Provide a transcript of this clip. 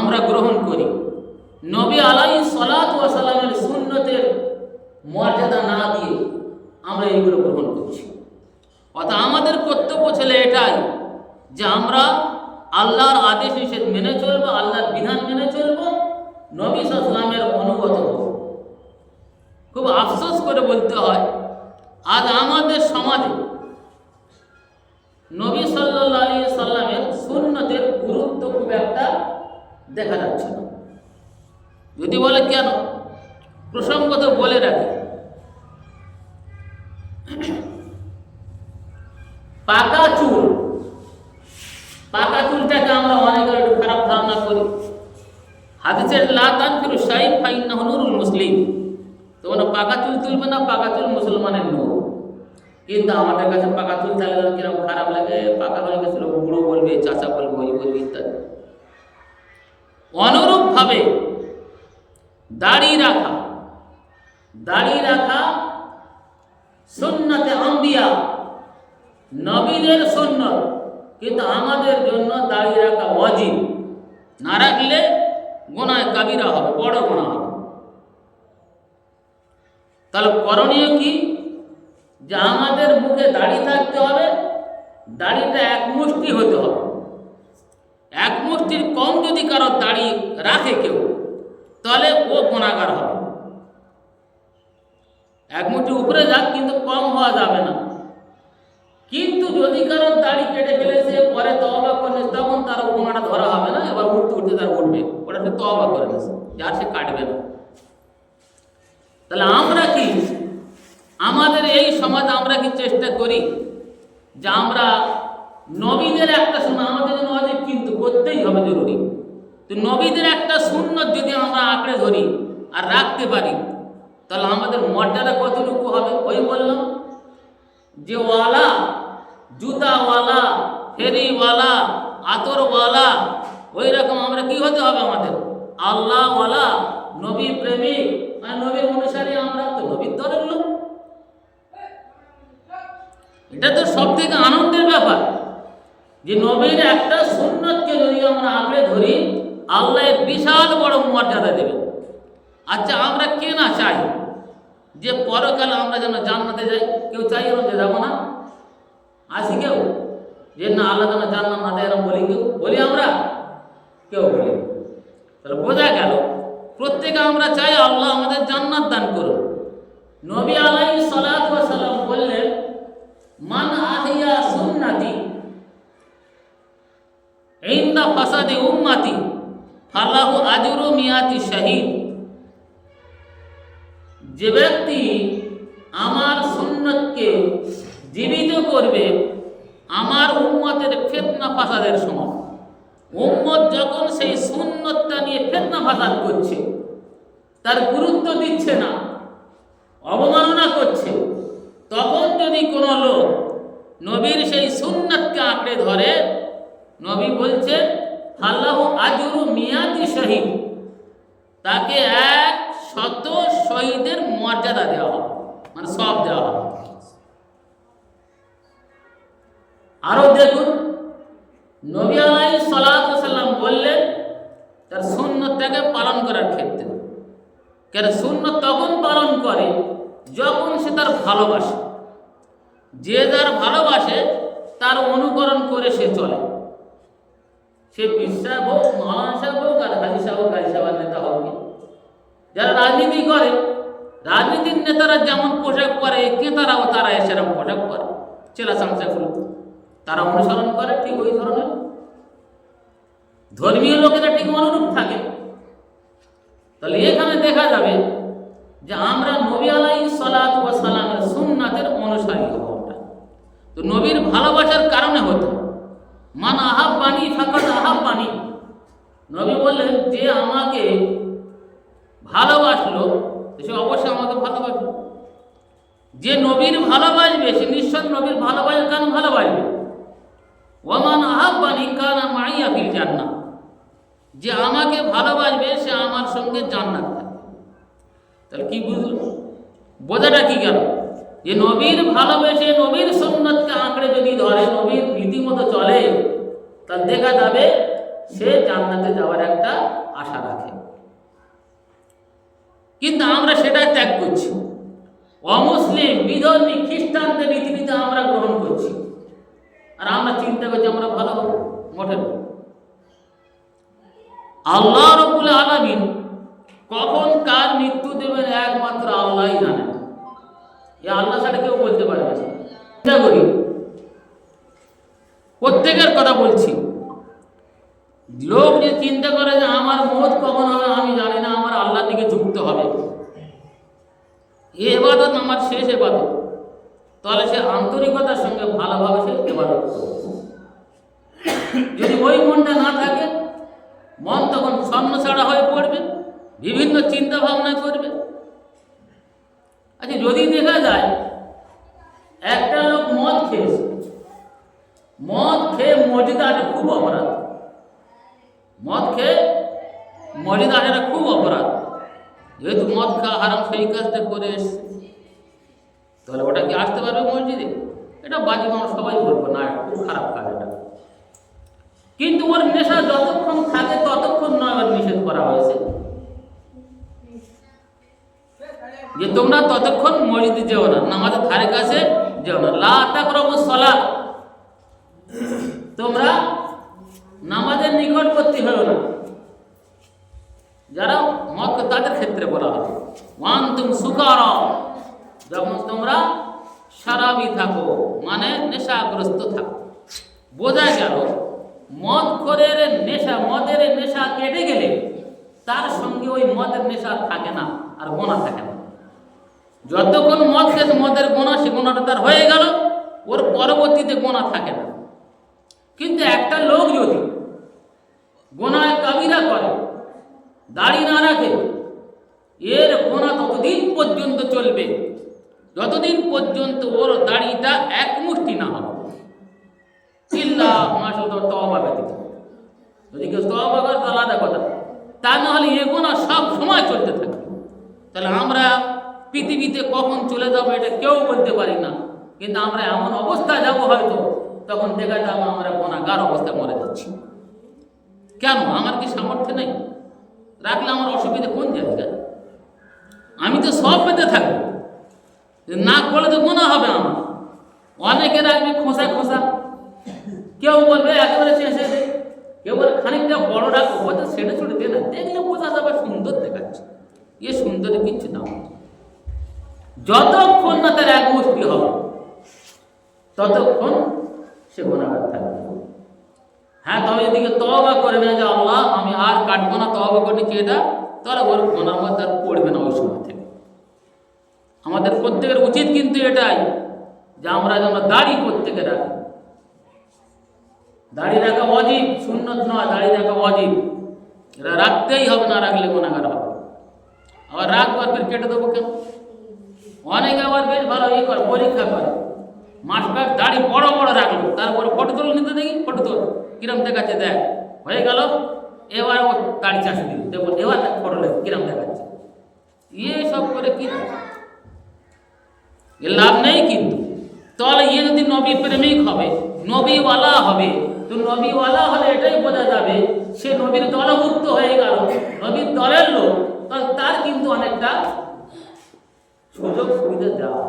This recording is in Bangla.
আমরা গ্রহণ করি। নবী আলাই সলাত সালামের সুন্নতের মর্যাদা না দিয়ে আমরা এইগুলো গ্রহণ করছি। অর্থাৎ আমাদের কর্তব্য ছেলে এটাই যে আমরা আল্লাহর আদেশ নিষেধ মেনে চলবো, আল্লাহর বিধান মেনে চলবো, নবী সালামের অনুগত খুব আফসোস করে বলতে হয়, আজ আমাদের সমাজে নবী সাল্লাহ আলী সাল্লামের সুন্নতের গুরুত্ব খুব একটা দেখা যাচ্ছে না। যদি বলে কেন? প্রসঙ্গত বলে রাখি। পাকা চুল। পাকা চুলটাকে আমরা অনেকের একটু খারাপ ধারণা করি। হাদিসের লাতান ফিরু শাহিদ ফাইন্না নুরুল মুসলিম। তোমরা পাকা চুল তুলবে না, পাকা চুল মুসলমানের নূর। কিন্তু আমাদের কাছে পাকা চুল থাকলে কীরকম খারাপ লাগে? পাকা হয়ে গেছিল, বুড়ো বলবে, চাচা বলবে, ওই বলবে, ইত্যাদি। অনুরূপভাবে দাড়ি রাখা। দাড়ি রাখা সুন্নতে অম্বিয়া নবীদের সুন্নত, কিন্তু আমাদের জন্য দাড়ি রাখা অজিব না রাখলে গোনায় কাবিরা হবে, বড় গোনা হবে। তাহলে করণীয় কি? যে আমাদের মুখে দাড়ি থাকতে হবে দাড়িটা এক মুষ্টি হতে হবে। এক মুষ্টির কম যদি কারও দাড়ি রাখে কেউ, তাহলে ও গুণাগার হবে। এক মুষ্টি উপরে যাক, কিন্তু কম হওয়া যাবে না। কিন্তু যদি কারও দাড়ি কেটে ফেলেছে, পরে তবা করে তখন তার গুণাটা ধরা হবে না, এবার উঠতে উঠতে তার উঠবে। ওটা সে তবা করে গেছে যার সে কাটবে না। তাহলে আমরা কি? আমাদের এই সমাজ আমরা কি চেষ্টা করি? যে আমরা নবীদের একটা শোনা আমাদের জন্য অনেক কিন্তু করতেই হবে জরুরি। তো নবীদের একটা সুন্নত যদি আমরা আঁকড়ে ধরি আর রাখতে পারি, তাহলে আমাদের মর্যাদা কতটুকু হবে? ওই বললাম যে ওয়ালা, জুতাওয়ালা, ফেরিওয়ালা, আতরওয়ালা, ওই রকম আমরা কি হতে হবে আমাদের? আল্লাহওয়ালা, নবী প্রেমিক, আর নবীর অনুসারী আমরা তো নবীর দলের লোক। এটা তো সব থেকে আনন্দের ব্যাপার। যে নবীর একটা সুন্নতকে যদি আমরা আঁকড়ে ধরি, আল্লাহ বিশাল বড় মর্যাদা দেবেন। আচ্ছা আমরা কে না চাই যে পরকালে আমরা যেন জান্নাতে যাই? কেউ চাই এরকম যে যাব না? আসি কেউ? যে না, আল্লাহ যেন জান্নাত না দেয় এরকম বলি কেউ? বলি আমরা? কেউ বলি তাহলে বোঝা গেল, প্রত্যেকে আমরা চাই আল্লাহ আমাদের জান্নাত দান করুন নবী আলাই সালাত সাল্লাম বললেন মান আহিয়া সুন্নাতি ইন্দা ফাসাদি উম্মাতি ফালাহু আজরু মিয়াতি শাহিদ যে ব্যক্তি আমার সুন্নতকে জীবিত করবে, আমার উম্মতের ফেতনা ফাসাদের সময় উম্মত যখন সেই সুন্নতটা নিয়ে ফেতনা ফাসাদ করছে, তার গুরুত্ব দিচ্ছে না, অবমাননা করছে, তখন যদি কোনো লোক নবীর সেই সুন্নাতকে আঁকড়ে ধরে নবী বলছে আল্লাহ আজরু মিয়াতি শহীদ। তাকে এক শত শহীদের মর্যাদা দেওয়া হবে মানে সব দেওয়া হবে। আরও দেখুন, নবী আলাই সাল্লাম বললেন, তার সুন্নতটাকে পালন করার ক্ষেত্রে। কেন সুন্নত তখন পালন করে যখন সে তার ভালোবাসে। যে যার ভালোবাসে, তার অনুকরণ করে সে চলে। সে বিশ্বাস হোক, মহান সাহেব হোক, আর হাজি সাহেব হোক গাজী সাহেবের নেতা হোক। যারা রাজনীতি করে, রাজনীতির নেতারা যেমন পোশাক পরে ক্রেতারাও তারা সেরকম পোশাক পরে। চেলা চামচাগুলো তারা অনুসরণ করে, ঠিক ওই ধরনের। ধর্মীয় লোকেরা ঠিক অনুরূপ থাকে। তাহলে এখানে দেখা যাবে যে আমরা নবী আলাই সালাত ওয়া সালামের সুন্নাতের অনুসারী হব আমরা। তো নবীর ভালোবাসার কারণে হতো মান আহাব বাণী ফাঁকাত আহাব নবী বললেন, যে আমাকে ভালোবাসলো, সে অবশ্যই আমাকে ভালোবাসবে। যে নবীর ভালোবাসবে, সে নিশ্চয় নবীর ভালোবাসার কারণ ভালোবাসবে? ওমান আহাব্বানি কানা মাইয়া ফিল জান্নাত যে আমাকে ভালোবাসবে, সে আমার সঙ্গে জান্নাত থাকবে। তাহলে কি বুঝলো? বোঝাটা কি গেল? যে নবীর ভালোবেসে নবীর সুন্নতকে আঁকড়ে যদি ধরে, নবীর রীতিমতো চলে, তাহলে দেখা যাবে সে জান্নাতে যাওয়ার একটা আশা রাখে। কিন্তু আমরা সেটা ত্যাগ করছি। অমুসলিম, বিধর্মী, খ্রিস্টানদের রীতিনীতি আমরা গ্রহণ করছি। আর আমরা চিন্তা করছি আমরা ভালো হব। আল্লাহ রবুল আলমিন কখন কার মৃত্যু দেবেন একমাত্র আল্লাহই জানেন। এ আল্লাহ ছাড়া কেউ বলতে পারবে না। চিন্তা করি। প্রত্যেকের কথা বলছি। লোক যে চিন্তা করে যে আমার মত কখন হবে আমি জানি না, আমার আল্লাহর দিকে ঝুঁকতে হবে। এ এবাদত আমার শেষ এবাদত। তাহলে সে আন্তরিকতার সঙ্গে ভালোভাবে সে এবাদত যদি ওই মনটা না থাকে, মন তখন স্বর্ণ ছাড়া হয়ে পড়বে, বিভিন্ন চিন্তা ভাবনা করবে। আচ্ছা যদি দেখা যায়, একটা লোক মদ খেয়েছে। মদ খেয়ে মসজিদে আসা, খুব অপরাধ। মদ খেয়ে মসজিদে আসাটা খুব অপরাধ যেহেতু মদ খাওয়া হারাম সেই কাজটা করে এসছে তাহলে ওটা কি আসতে পারবে মসজিদে এটা বাজি মানুষ সবাই বলব না খুব খারাপ কাজ এটা কিন্তু ওর নেশা যতক্ষণ থাকে ততক্ষণ নয় ওর নিষেধ করা হয়েছে যে তোমরা ততক্ষণ মসজিদে যেও না নামাজের ধারে কাছে যেও না লা তাকরাবু সালাত তোমরা নামাজের নিকটবর্তী হও না যারা মত তাদের ক্ষেত্রে বলা হয় ওয়ান তুম সুকার যখন তোমরা সারাবি থাকো মানে নেশাগ্রস্ত থাকো বোঝা গেল, মদ করে নেশা, মদের নেশা কেটে গেলে তার সঙ্গে ওই মদের নেশা থাকে না আর গোনা থাকে না। যতক্ষণ মদ খেয়েছে, মদের গোনা, সে গোনাটা তার হয়ে গেল, ওর পরবর্তীতে গোনা থাকে না। কিন্তু একটা লোক যদি গোনায় কাবিরা করে, দাড়ি না রাখে, এর গোনা ততদিন পর্যন্ত চলবে। যতদিন পর্যন্ত ওর দাড়িটা এক মুষ্টি না হবে চিল্লা মাসুদ তবা ব্যতীত। যদি কেউ তবা করে, তাহলে আলাদা কথা। তা না হলে এ গোনা সব সময় চলতে থাকে। তাহলে আমরা পৃথিবীতে কখন চলে যাব এটা কেউ বলতে পারি না। কিন্তু আমরা এমন অবস্থায় যাব হয়তো, তখন দেখা যাব আমরা গোনাগার অবস্থায় মরে যাচ্ছি। কেন? আমার কি সামর্থ্য নেই? রাখলে আমার অসুবিধা কোন জায়গায়? আমি তো সব পেতে থাকব। না করলে তো গোনা হবে আমার। অনেকে রাখবে খোসা খোসা কেউ বলবে, একেবারে শেষে দে। কেউ বলে, খানিকটা বড় রাখব বলতে সেটা ছুটে দে না। দেখলে বোঝা যাবে সুন্দর দেখাচ্ছে। এ সুন্দর কিচ্ছু না। যতক্ষণ না তার এক মুষ্টি হবে, ততক্ষণ সে গোনাগার থাকবে। হ্যাঁ তবে এদিকে তবা করে না যে আল্লাহ, আমি আর কাটবো না তবা করে নিচ্ছি এটা তাহলে ওর গোনার মধ্যে আর পড়বে না ওই সময় থেকে। আমাদের প্রত্যেকের উচিত কিন্তু এটাই যে আমরা যেন দাড়ি প্রত্যেকে রাখি। দাড়ি রাখা অজীব সুন্নত নয়, দাড়ি রাখা অজীব এটা রাখতেই হবে, না রাখলে গোনাগার হবে। আবার রাখব আর ফের কেটে দেবো কেন? অনেকে আবার বেশ ভালো ইয়ে করে, পরীক্ষা করে। মাস্টার দাড়ি বড় বড় রাখল, তারপরে ফটো তুলে নিতে দেখি, ফটো তোল। কিরম দেখাচ্ছে দেখ, হয়ে গেল, এবার ও দাড়ি চাষে দিল। দেখো এবার ফটো কিরম দেখাচ্ছে। ইয়ে সব করে কি লাভ? নেই কিন্তু তাহলে ইয়ে যদি নবী প্রেমিক হবে, নবীওয়ালা হবে, তো নবীওয়ালা হলে এটাই বোঝা যাবে, সে নবীর দলভুক্ত হয়ে গেল, নবীর দলের লোক তার কিন্তু অনেকটা সুযোগ সুবিধা দেওয়া